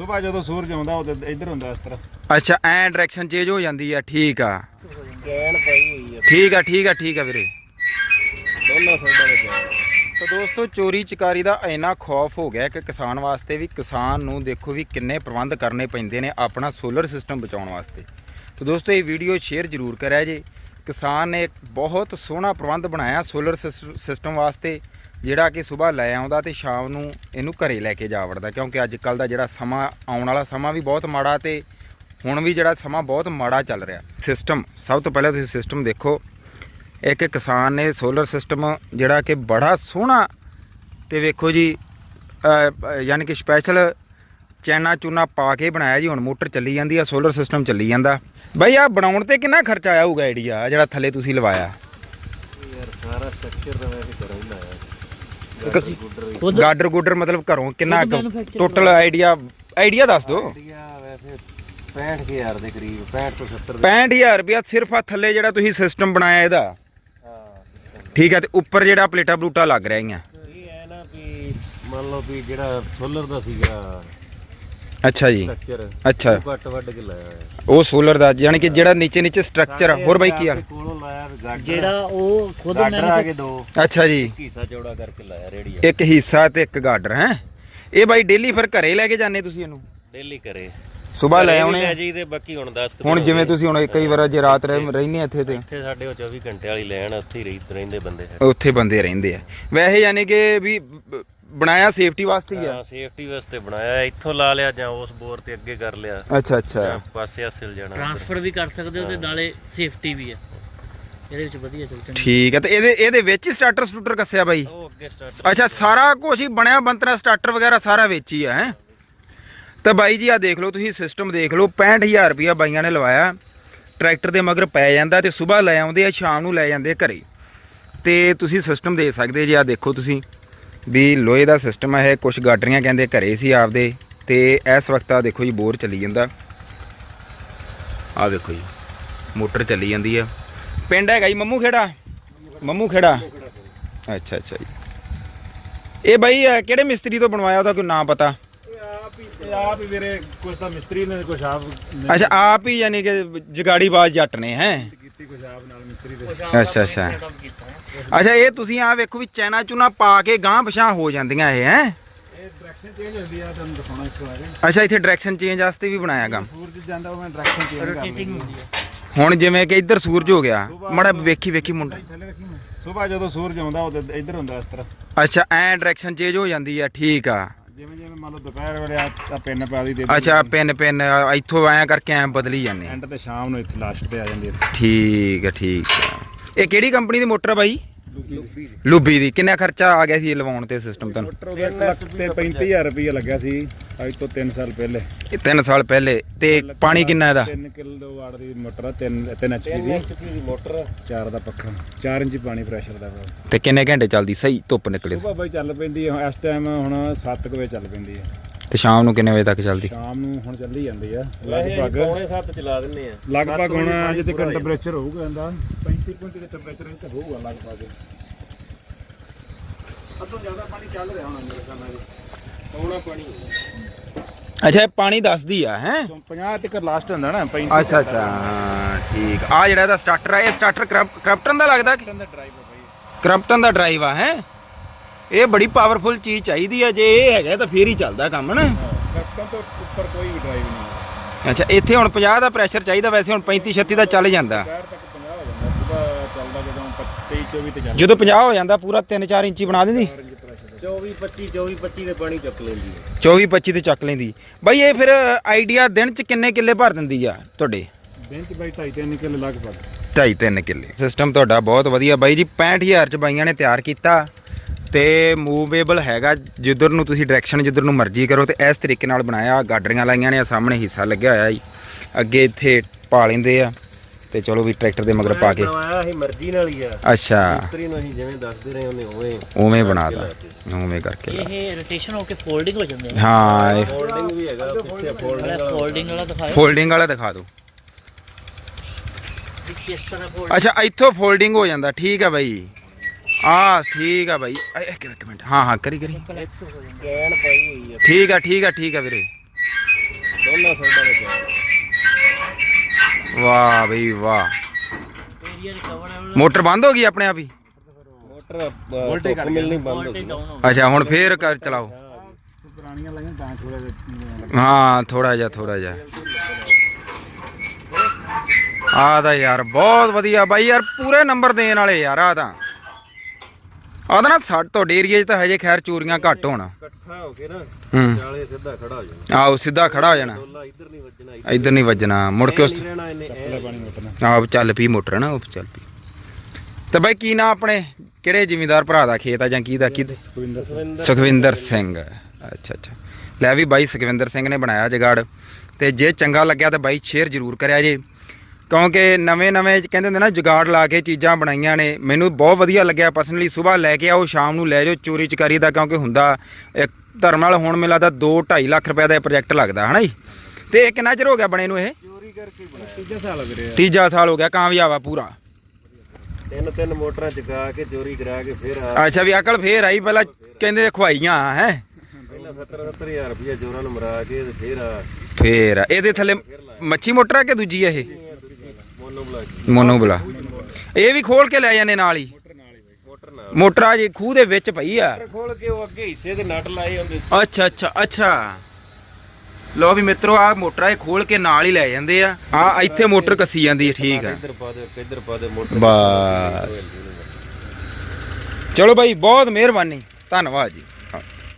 ਸਵੇਰ ਜਦੋਂ ਸੂਰਜ ਆਉਂਦਾ ਉਹ ਇੱਧਰ ਹੁੰਦਾ ਇਸ ਤਰ੍ਹਾਂ। ਅੱਛਾ ਐ ਡਾਇਰੈਕਸ਼ਨ ਚੇਂਜ ਹੋ ਜਾਂਦੀ ਆ ਠੀਕ ਆ। ਗੈਨ ਪਈ ਹੋਈ ਹੈ ਠੀਕ ਆ ਠੀਕ ਆ ਠੀਕ ਆ ਵੀਰੇ। ਦੋਨੋਂ ਸਾਈਡਾਂ ਦੇ ਗੈਨ ਤਾਂ ਦੋਸਤੋ ਚੋਰੀ ਚਕਾਰੀ ਦਾ ਇੰਨਾ ਖੌਫ ਹੋ ਗਿਆ ਕਿ ਕਿਸਾਨ ਵਾਸਤੇ ਵੀ ਕਿਸਾਨ ਨੂੰ ਦੇਖੋ ਵੀ ਕਿੰਨੇ ਪ੍ਰਬੰਧ ਕਰਨੇ ਪੈਂਦੇ ਨੇ ਆਪਣਾ ਸੋਲਰ ਸਿਸਟਮ ਬਚਾਉਣ ਵਾਸਤੇ। ਤਾਂ ਦੋਸਤੋ ਇਹ ਵੀਡੀਓ ਸ਼ੇਅਰ ਜ਼ਰੂਰ ਕਰਿਆ ਜੇ। ਕਿਸਾਨ ਨੇ ਇੱਕ ਬਹੁਤ ਸੋਹਣਾ ਪ੍ਰਬੰਧ ਬਣਾਇਆ ਸੋਲਰ ਸਿਸਟਮ ਵਾਸਤੇ। ਜਿਹੜਾ ਕਿ ਸਵੇਰ ਲੈ ਆਉਂਦਾ ਤੇ ਸ਼ਾਮ ਨੂੰ ਇਹਨੂੰ ਘਰੇ ਲੈ ਕੇ ਜਾ ਵੜਦਾ, ਕਿਉਂਕਿ ਅੱਜ ਕੱਲ ਦਾ ਜਿਹੜਾ ਸਮਾਂ, ਆਉਣ ਵਾਲਾ ਸਮਾਂ ਵੀ ਬਹੁਤ ਮਾੜਾ ਤੇ ਹੁਣ ਵੀ ਜਿਹੜਾ ਸਮਾਂ ਬਹੁਤ ਮਾੜਾ ਚੱਲ ਰਿਹਾ। ਸਿਸਟਮ ਸਭ ਤੋਂ ਪਹਿਲਾਂ ਤੁਸੀਂ ਸਿਸਟਮ ਦੇਖੋ। ਇੱਕ ਕਿਸਾਨ ਨੇ ਸੋਲਰ ਸਿਸਟਮ ਜਿਹੜਾ ਕਿ ਬੜਾ ਸੋਹਣਾ ਤੇ ਵੇਖੋ ਜੀ ਯਾਨੀ ਕਿ ਸਪੈਸ਼ਲ ਚੈਨਾ ਚੂਨਾ ਪਾ ਕੇ ਬਣਾਇਆ ਜੀ, ਹੁਣ ਮੋਟਰ ਚੱਲੀ ਜਾਂਦੀ ਆ ਸੋਲਰ ਸਿਸਟਮ ਚੱਲੀ ਜਾਂਦਾ। ਬਾਈ ਆ ਬਣਾਉਣ ਤੇ ਕਿੰਨਾ ਖਰਚਾ ਆਇਆ ਹੋਊਗਾ ਆਈਡੀਆ ਜਿਹੜਾ ਥੱਲੇ ਤੁਸੀਂ ਲਵਾਇਆ? ਯਾਰ ਸਾਰਾ ਸਟਰਕਚਰ ਤਾਂ ਮੈਂ ਵੀ ਘਰੋਂ ਹੀ ਲਾਇਆ ਇੱਕ- ਗੁੱਡਰ ਵੀ ਖੁਦ ਗਾਡਰ ਗੁੱਡਰ ਮਤਲਬ ਘਰੋਂ ਕਿੰਨਾ ਖੁਦ manufacture ਟੋਟਲ ਆਈਡੀਆ ਆਈਡੀਆ ਦੱਸ ਦਿਓ। ਵੈਸੇ 65000 ਦੇ ਕਰੀਬ 65 ਤੋਂ 70 ਦੇ 65000 ਰੁਪਇਆ ਸਿਰਫ ਆ ਥੱਲੇ ਜਿਹੜਾ ਤੁਸੀਂ ਸਿਸਟਮ ਬਣਾਇਆ ਇਹਦਾ। ਠੀਕ ਹੈ ਤੇ ਉੱਪਰ ਜਿਹੜਾ ਪਲੇਟਾਂ ਪਲੂਟਾਂ ਲੱਗ ਰਹੀਆਂ ਇਹ ਹੈ ਨਾ ਵੀ ਮੰਨ ਲਓ ਵੀ ਜਿਹੜਾ ਸੋਲਰ ਦਾ ਸੀਗਾ ਅੱਛਾ ਜੀ। ਸਟਰਕਚਰ ਅੱਛਾ। ਉਹ ਕੱਟ ਵੱਢ ਕੇ ਲਾਇਆ ਹੋਇਆ। ਉਹ ਸੋਲਰ ਦਾ ਯਾਨੀ ਕਿ ਜਿਹੜਾ ਨੀਚੇ ਨੀਚੇ ਸਟਰਕਚਰ ਹੋਰ ਬਾਈ ਕੀ ਹਾਲ ਆਪਣੇ ਕੋਲੋਂ ਗਾਡਰ। ਜਿਹੜਾ ਉਹ ਖੁਦ ਗਾਡਰ ਆ ਕੇ ਦੋ। ਅੱਛਾ ਜੀ। ਕੀਸਾ ਚੌੜਾ ਕਰਕੇ ਲਾਇਆ ਰੇੜੀ ਇੱਕ ਹਿੱਸਾ ਤੇ ਇੱਕ ਗਾਡਰ ਹੈ? ਇਹ ਬਾਈ ਡੇਲੀ ਫਿਰ ਘਰੇ ਲੈ ਕੇ ਜਾਂਦੇ ਤੁਸੀਂ ਇਹਨੂੰ? ਡੇਲੀ ਕਰੇ ਸਵੇਰ ਲੈ ਆਉਣੇ ਆ। ਜੀ ਤੇ ਬਾਕੀ ਹੁਣ 10 ਹੁਣ ਜਿਵੇਂ ਤੁਸੀਂ ਹੁਣ ਕਈ ਵਾਰ ਜੇ ਰਾਤ ਰਹਿ- ਰਹਿੰਦੇ ਆ ਇੱਥੇ ਤੇ। ਇੱਥੇ ਸਾਡੇ ਉਹ 24 ਘੰਟੇ ਵਾਲੀ ਲੈਣ ਉੱਥੇ ਹੀ ਰਹਿ- ਰਹਿੰਦੇ ਬੰਦੇ ਉੱਥੇ ਬੰਦੇ ਰਹਿੰਦੇ ਆ। ਵੈਸੇ ਯਾਨੀ ਕਿ ਵੀ ਬਣਾਇਆ ਸੇਫਟੀ ਵਾਸਤੇ ਹੀ ਆ। ਹਾਂ ਸੇਫਟੀ ਵਾਸਤੇ ਬਣਾਇਆ। ਇੱਥੋਂ ਲਾ ਲਿਆ ਜਾਂ ਉਸ ਬੋਰ ਤੇ ਅੱਗੇ ਕਰ ਲਿਆ। ਅੱਛਾ ਅੱਛਾ। ਪਾਸੇ ਹਸਲ ਜਾਣਾ। ਟ੍ਰਾਂਸਫਰ ਵੀ ਕਰ ਸਕਦੇ ਹੋ ਤੇ ਨਾਲੇ ਸੇਫਟੀ ਵੀ ਹੈ ਇਹਦੇ ਵਿੱਚ ਵਧੀਆ ਚੱਲ ਚੰਗੀ ਠੀਕ ਹੈ ਤੇ ਇਹਦੇ ਇਹਦੇ ਵਿੱਚ ਹੀ ਸਟਾਰਟਰ ਸਟੂਟਰ ਕੱਸਿਆ ਬਾਈ। ਉਹ ਅੱਗੇ ਸਟਾਰਟ ਅੱਛਾ ਸਾਰਾ ਕੁਝ ਹੀ ਬਣਿਆ ਬੰਤਰਾ ਸਟਾਰਟਰ ਵਗੈਰਾ ਸਾਰਾ ਵਿੱਚ ਹੀ ਆ ਹੈ? ਤਾਂ ਬਾਈ ਜੀ ਆ ਦੇਖ ਲਓ ਤੁਸੀਂ ਸਿਸਟਮ ਦੇਖ ਲਓ 65000 ਰੁਪਇਆ ਬਾਈਆਂ ਨੇ ਲਵਾਇਆ। ਟਰੈਕਟਰ ਦੇ ਮਗਰ ਪੈ ਜਾਂਦਾ ਤੇ ਸਵੇਰ ਲੈ ਆਉਂਦੇ ਆ ਸ਼ਾਮ ਨੂੰ ਲੈ ਜਾਂਦੇ ਘਰੇ। ਤੇ ਤੁਸੀਂ ਸਿਸਟਮ ਦੇ ਸਕਦੇ ਜੀ ਆ ਦੇਖੋ ਤੁਸੀਂ ਵੀ ਲੋਹੇ ਦਾ ਸਿਸਟਮ ਹੈ ਕੁਝ ਗਾਡਰੀਆਂ ਕਹਿੰਦੇ ਘਰੇ ਸੀ ਆਪਦੇ। ਤੇ ਇਸ ਵਕਤ ਆ ਦੇਖੋ ਜੀ ਬੋਰ ਚੱਲੀ ਜਾਂਦਾ। ਆ ਵੇਖੋ ਜੀ ਮੋਟਰ ਚੱਲੀ ਜਾਂਦੀ ਆ। ਪਿੰਡ ਹੈਗਾ ਜੀ ਮੰਮੂ ਖੇੜਾ? ਮੰਮੂ ਖੇੜਾ? ਅੱਛਾ ਅੱਛਾ ਜੀ। ਇਹ ਬਾਈ ਅਹ, ਕਿਹੜੇ ਮਿਸਤਰੀ ਤੋਂ ਬਣਵਾਇਆ? ਉਹਦਾ ਕੋਈ ਨਾਂ ਪਤਾ? ਆਪ ਹੀ ਆਪ ਹੀ ਵੀਰੇ ਕੁਝ ਤਾਂ ਮਿਸਤਰੀ ਨੇ ਕੁਝ ਆਪ ਅੱਛਾ ਆਪ ਹੀ ਯਾਨੀ ਕਿ ਜਗਾੜੀ ਬਾਜ਼ ਜੱਟ ਨੇ ਹੈ? ਕੀਤੀ ਕੁਝ ਆਪ ਨਾਲ ਮਿਸਤਰੀ ਦੇ। ਅੱਛਾ ਅੱਛਾ। ਅੱਛਾ ਇਹ ਤੁਸੀਂ ਆ ਵੇਖੋ ਵੀ ਚੈਨਾ ਚੂਨਾ ਪਾ ਕੇ ਗਾਂ ਪਛਾਂ ਹੋ ਜਾਂਦੀਆਂ ਇਹ ਹੈ? ਇਹ ਡਾਇਰੈਕਸ਼ਨ ਚੇਂਜ ਹੁੰਦੀ ਆ ਤੁਹਾਨੂੰ ਦਿਖਾਉਣਾ ਇੱਕ ਵਾਰ। ਅੱਛਾ ਇੱਥੇ ਡਾਇਰੈਕਸ਼ਨ ਚੇਂਜ ਵਾਸਤੇ ਵੀ ਬਣਾਇਆ ਗਾ ਸੂਰਜ ਜਾਂਦਾ ਉਹ ਮੈਂ ਡਾਇਰੈਕਸ਼ਨ ਚੇਂਜ ਕਰ ਹੁਣ ਜਿਵੇਂ ਕਿ ਇੱਧਰ ਸੂਰਜ ਹੋ ਗਿਆ ਮੜਾ ਵੇਖੀ ਵੇਖੀ ਮੁੰਡਾ। ਸਵੇਰ ਜਦੋਂ ਸੂਰਜ ਆਉਂਦਾ ਉਹ ਇੱਧਰ ਹੁੰਦਾ ਇਸ ਤਰ੍ਹਾਂ। ਅੱਛਾ ਐ ਡਾਇਰੈਕਸ਼ਨ ਚੇਂਜ ਹੋ ਜਾਂਦੀ ਆ ਠੀਕ ਆ। ਜਿਵੇਂ ਜਿਵੇਂ ਮੰਨ ਲਓ ਦੁਪਹਿਰ ਵੇਲੇ ਆ ਪਿੰਨ ਪਾ ਦੀ ਤੇ ਅੱਛਾ ਪਿੰਨ ਪਿੰਨ ਇੱਥੋਂ ਐ ਕਰਕੇ ਐ ਬਦਲੀ ਜਾਂਦੇ। ਐਂਡ ਤੇ ਸ਼ਾਮ ਨੂੰ ਇੱਥੇ ਲਾਸਟ ਤੇ ਆ ਜਾਂਦੀ ਹੈ ਠੀਕ ਆ ਠੀਕ ਆ। ਇਹ ਕਿਹੜੀ ਕੰਪਨੀ ਦੀ ਮੋਟਰ ਆ ਬਾਈ? ਲੁੱਬੀ ਦੀ ਕਿੰਨਾ ਖਰਚਾ ਆ ਗਿਆ ਸੀ ਇਹ ਲਵਾਉਣ ਤੇ ਸਿਸਟਮ ਤੁਹਾਨੂੰ ਮੋਟਰ ਦਾ ਲੱਖ ਤੇ 35000 ਰੁਪਏ ਲੱਗਿਆ ਸੀ ਅੱਜ ਤੋਂ 3 ਸਾਲ ਪਹਿਲੇ। ਇਹ 3 ਸਾਲ ਪਹਿਲੇ। ਤੇ ਪਾਣੀ ਕਿੰਨਾ ਇਹਦਾ? 3 ਕਿਲੋ ਵਾਟ ਦੀ ਮੋਟਰ ਆ 3 3 ਐਚਪੀ ਦੀ। 3 ਐਚਪੀ ਦੀ ਮੋਟਰ 4 ਦਾ ਪੱਖਾ 4 ਇੰਚ ਪਾਣੀ ਪ੍ਰੈਸ਼ਰ ਦਾ ਵਾ। ਤੇ ਕਿੰਨੇ ਘੰਟੇ ਚੱਲਦੀ? ਸਹੀ ਧੁੱਪ ਨਿਕਲੇ। ਸੁਬਾ ਬਾਈ ਚੱਲ ਪੈਂਦੀ ਹੈ ਇਸ ਟਾਈਮ ਹੁਣ 7 ਵਜੇ ਚੱਲ ਪੈਂਦੀ ਹੈ ਤੇ ਸ਼ਾਮ ਨੂੰ ਕਿੰਨੇ ਵਜੇ ਤੱਕ ਚੱਲਦੀ? ਸ਼ਾਮ ਨੂੰ ਹੁਣ ਚੱਲੀ ਜਾਂਦੀ ਆ ਲਗਭਗ। ਪੌਣੇ 7 ਚਲਾ ਦਿੰਨੇ ਆ। ਲਗਭਗ ਹੁਣ ਅਜੇ ਤੇ ਟੈਂਪਰੇਚਰ ਹੋਊਗਾ ਇਹਦਾ। 35 ਪੁਆਇੰਟ ਦੇ ਟੈਂਪਰੇਚਰ ਤੇ ਹੋਊਗਾ ਲਗਭਗ। ਅਦੋਂ ਜ਼ਿਆਦਾ ਪਾਣੀ ਚੱਲ ਰਿਹਾ ਹੋਣਾ ਮੇਰੇ ਸਾਹਮਣੇ ਪੌਣਾ ਪਾਣੀ ਅੱਛਾ ਇਹ ਪਾਣੀ ਦੱਸਦੀ ਆ ਹੈ? 50 ਤੱਕ ਲਾਸਟ ਹੁੰਦਾ ਨਾ 35 ਅੱਛਾ ਅੱਛਾ ਠੀਕ। ਆ ਜਿਹੜਾ ਇਹਦਾ ਸਟਾਰਟਰ ਆ ਇਹ ਸਟਾਰਟਰ ਕ੍ਰਪਟਨ ਦਾ ਲੱਗਦਾ ਕਿ? ਦਾ ਡਰਾਈਵ ਆ ਬਾਈ। ਕ੍ਰਪਟਨ ਦਾ ਡਰਾਈਵ ਆ ਹੈ? ਇਹ ਬੜੀ ਪਾਵਰਫੁਲ ਚੀਜ਼ ਚਾਹੀਦੀ ਆ ਜੇ ਇਹ ਹੈਗਾ ਤਾਂ ਫੇਰ ਹੀ ਚੱਲਦਾ ਕੰਮ ਨਾ ਕਪਟਨ ਤੋਂ ਉੱਪਰ ਕੋਈ ਵੀ ਡਰਾਈਵ ਨਹੀਂ ਅੱਛਾ ਇੱਥੇ ਹੁਣ 50 ਦਾ ਪ੍ਰੈਸ਼ਰ ਚਾਹੀਦਾ ਵੈਸੇ ਹੁਣ 35 36 ਦਾ ਚੱਲ ਜਾਂਦਾ। ਪੈਰ ਤੱਕ 50 ਹੋ ਜਾਂਦਾ ਸੁਬਾ ਚੱਲਦਾ ਜਦੋਂ 23 24 ਤੇ ਜਾਂਦਾ। ਜਦੋਂ 50 ਹੋ ਜਾਂਦਾ ਪੂਰਾ 3-4 ਇੰਚੀ ਬਣਾ ਦਿੰਦੀ? 24 25 24 25 ਦੇ ਪਾਣੀ ਚੱਕ ਲੈਂਦੀ ਹੈ। 24-25 ਤੇ ਚੱਕ ਲੈਂਦੀ। ਬਾਈ ਇਹ ਫਿਰ ਆਈਡੀਆ ਦਿਨ ਚ ਕਿੰਨੇ ਕਿੱਲੇ ਭਰ ਦਿੰਦੀ ਆ ਤੁਹਾਡੇ? ਦਿਨ ਚ ਬਾਈ 2.5 3 ਕਿਲੋ ਲਗਭਗ। 2.5-3 ਕਿੱਲੇ। ਸਿਸਟਮ ਤੁਹਾਡਾ ਬਹੁਤ ਵਧੀਆ। ਬਾਈ ਜੀ 65000 ਚ ਬਾਈਆਂ ਨੇ ਤਿਆਰ ਕੀਤਾ। ਤੇ ਮੂਵੇਬਲ ਹੈਗਾ ਜਿੱਧਰ ਨੂੰ ਤੁਸੀਂ ਡਾਇਰੈਕਸ਼ਨ ਜਿੱਧਰ ਨੂੰ ਮਰਜ਼ੀ ਕਰੋ ਤੇ ਇਸ ਤਰੀਕੇ ਨਾਲ ਬਣਾਇਆ ਗਾਡਰੀਆਂ ਲਾਈਆਂ ਨੇ ਆ ਸਾਹਮਣੇ ਹਿੱਸਾ ਲੱਗਿਆ ਹੋਇਆ ਜੀ। ਅੱਗੇ ਇੱਥੇ ਪਾ ਲੈਂਦੇ ਆ ਤੇ ਚਲੋ ਵੀ ਟਰੈਕਟਰ ਦੇ ਮਗਰ ਪਾ ਕੇ। ਬਣਵਾਇਆ ਸੀ ਮਰਜ਼ੀ ਨਾਲ ਹੀ ਆ। ਅੱਛਾ। ਮਿਸਤਰੀ ਨੂੰ ਅਸੀਂ ਜਿਵੇਂ ਦੱਸਦੇ ਰਹੇ ਉਹਨੇ ਉਵੇਂ ਉਵੇਂ ਬਣਾਦਾ ਉਵੇਂ ਕਰਕੇ ਲਾ। ਇਹ ਰੋਟੇਸ਼ਨ ਹੋ ਕੇ ਫੋਲਡਿੰਗ ਹੋ ਜਾਂਦੇ ਆ ਹਾਂ ਇਹ ਫੋਲਡਿੰਗ ਵੀ ਹੈਗਾ ਪਿੱਛੇ ਫੋਲਡਿੰਗ ਫੋਲਡਿੰਗ ਵਾਲਾ। ਦਿਖਾਓ ਫੋਲਡਿੰਗ ਵਾਲਾ ਦਿਖਾ ਦਿਓ। ਅੱਛਾ ਇੱਥੋਂ ਫੋਲਡਿੰਗ ਹੋ ਜਾਂਦਾ ਠੀਕ ਆ ਬਾਈ। ਆ ਠੀਕ ਆ ਬਾਈ। ਅ, ਇੱਕ ਇੱਕ ਮਿੰਟ। ਹਾਂ ਹਾਂ ਕਰੀ ਕਰੀ। ਗੈਨ ਪਈ ਹੋਈ ਹੈ ਠੀਕ ਆ ਠੀਕ ਆ ਠੀਕ ਆ ਵੀਰੇ। ਦੋਨਾਂ ਸਾਈਡਾਂ ਦੇ ਜਾਣ ਵਾਹ ਬਈ ਵਾਹ। ਏਰੀਆ ਰਿਕਵਰ ਹੈ ਮੋਟਰ ਬੰਦ ਹੋ ਗਈ ਆਪਣੇ ਆਪ ਹੀ? ਮੋਟਰ ਵੋਲਟੇਜ ਮਿਲਣੀ ਬੰਦ ਹੋ ਗਈ। ਡਾਊਨ ਹੋ ਅੱਛਾ ਹੁਣ ਫੇਰ ਕਰ ਚਲਾਓ। ਪੁਰਾਣੀਆਂ ਲਾਈਆਂ ਤਾਂ ਥੋੜਾ ਜਿਹਾ ਹਾਂ ਥੋੜਾ ਜਿਹਾ ਥੋੜਾ ਜਿਹਾ। ਆ ਦਾ ਯਾਰ ਬਹੁਤ ਵਧੀਆ। ਬਾਈ ਯਾਰ ਪੂਰੇ ਨੰਬਰ ਦੇਣ ਵਾਲੇ ਯਾਰ ਆ ਤਾਂ। ਆ ਤਾਂ ਨਾ ਸਾਡੇ ਤੁਹਾਡੇ ਏਰੀਏ 'ਚ ਤਾਂ ਹਜੇ ਖੈਰ ਚੋਰੀਆਂ ਘੱਟ ਹੋਣ। ਇਕੱਠਾ ਹੋ ਕੇ ਨਾ ਹੂੰ। ਚਾਲੇ ਸਿੱਧਾ ਖੜਾ ਹੋ ਜਾਣਾ। ਆਓ ਸਿੱਧਾ ਖੜਾ ਹੋ ਜਾਣਾ। ਇੱਧਰ ਨਹੀਂ ਵੱਜਣਾ ਇੱਧਰ ਨਹੀਂ ਵੱਜਣਾ ਮੁੜ ਕੇ ਉਸ ਨਹੀਂ ਰਹਿਣਾ ਇਹਨੇ ਐਂ ਪਾਣੀ ਮੁੱਟਣਾ। ਆਪ ਚੱਲ ਪਈ ਮੋਟਰ ਨਾ ਉਹ ਚੱਲ ਪਈ ਤੇ ਬਾਈ ਕੀ ਨਾਂ ਆਪਣੇ? ਕਿਹੜੇ ਜ਼ਿਮੀਂਦਾਰ ਭਰਾ ਦਾ ਖੇਤ ਆ ਜਾਂ ਕੀ ਦਾ ਕੀ ਸੁਖਵਿੰਦਰ। ਸੁਖਵਿੰਦਰ ਸਿੰਘ। ਅੱਛਾ ਅੱਛਾ। ਲੈ ਵੀ ਬਾਈ ਸੁਖਵਿੰਦਰ ਸਿੰਘ ਨੇ ਬਣਾਇਆ ਜਗਾੜ। ਤੇ ਜੇ ਚੰਗਾ ਲੱਗਿਆ ਤਾਂ ਬਾਈ ਸ਼ੇਅਰ ਜ਼ਰੂਰ ਕਰਿਆ ਜੇ। ਕਿਉਂਕਿ ਨਵੇਂ ਨਵੇਂ ਕਹਿੰਦੇ ਹੁੰਦੇ ਨਾ ਜਗਾੜ ਲਾ ਕੇ ਚੀਜ਼ਾਂ ਬਣਾਈਆਂ ਨੇ। ਮੈਨੂੰ ਬਹੁਤ ਵਧੀਆ ਲੱਗਿਆ ਪਰਸਨਲੀ ਸਵੇਰ ਲੈ ਕੇ ਆਓ ਸ਼ਾਮ ਨੂੰ ਲੈ ਜਾਓ ਚੋਰੀ ਚਕਾਰੀ ਦਾ ਕਿਉਂਕਿ ਹੁੰਦਾ ਇੱਕ ਧਰਮ ਨਾਲ ਹੁਣ ਮਿਲਾ ਦਾ 2 2.5 ਲੱਖ ਰੁਪਏ ਦਾ ਇਹ ਪ੍ਰੋਜੈਕਟ ਲੱਗਦਾ ਹਨਾ ਜੀ? ਤੇ ਇਹ ਕਿੰਨਾ ਚਿਰ ਹੋ ਗਿਆ ਬਣੇ ਨੂੰ ਇਹ? ਚੋਰੀ ਕਰਕੇ ਬਣਾਇਆ। ਤੀਜਾ ਸਾਲ ਲੱਗ ਰਿਹਾ ਤੀਜਾ ਸਾਲ ਹੋ ਗਿਆ ਕਾਮਯਾਬ ਆ ਪੂਰਾ। ਤਿੰਨ ਤਿੰਨ ਮੋਟਰਾਂ ਚਕਾ ਕੇ ਚੋਰੀ ਕਰਾ ਕੇ ਫਿਰ ਆ। ਅੱਛਾ ਵੀ ਅਕਲ ਫੇਰ ਆਈ ਪਹਿਲਾਂ ਕਹਿੰਦੇ ਖਵਾਈਆਂ ਹੈ? ਪਹਿਲਾਂ 70 70000 ਰੁਪਇਆ ਜੋਰਾਂ ਨੂੰ ਮਰਾ ਕੇ ਤੇ ਫਿਰ ਆ। ਫੇਰ ਇਹਦੇ ਥੱਲੇ ਮੱਛੀ ਮੋਟਰ ਆ ਕਿ ਦੂਜੀ ਆ ਇਹ? ਮੋਨੋ ਬਲਾ ਇਹ ਵੀ ਖੋਲ ਕੇ ਲੈ ਜਾਂਦੇ ਨਾਲ ਹੀ। ਮੋਟਰ ਨਾਲ। ਮੋਟਰ ਆ ਜੀ ਖੂਹ ਦੇ ਵਿੱਚ ਪਈ ਆ। ਖੋਲ ਕੇ ਉਹ ਅੱਗੇ ਹਿੱਸੇ ਦੇ ਨਟ ਲਾਏ ਹੁੰਦੇ ਅੱਛਾ ਅੱਛਾ ਅੱਛਾ। ਲੋ ਵੀ ਮਿੱਤਰੋ ਆ ਮੋਟਰ ਇਹ ਖੋਲ ਕੇ ਨਾਲ ਹੀ ਲੈ ਜਾਂਦੇ ਆ। ਆ ਇੱਥੇ ਮੋਟਰ ਕੱਸੀ ਜਾਂਦੀ ਹੈ ਠੀਕ ਆ। ਇੱਧਰ ਪਾ ਦੇ ਇੱਧਰ ਪਾ ਦੇ ਮੋਟਰ ਬਸ। ਚਲੋ ਬਾਈ ਬਹੁਤ ਮਿਹਰਬਾਨੀ। ਧੰਨਵਾਦ ਜੀ।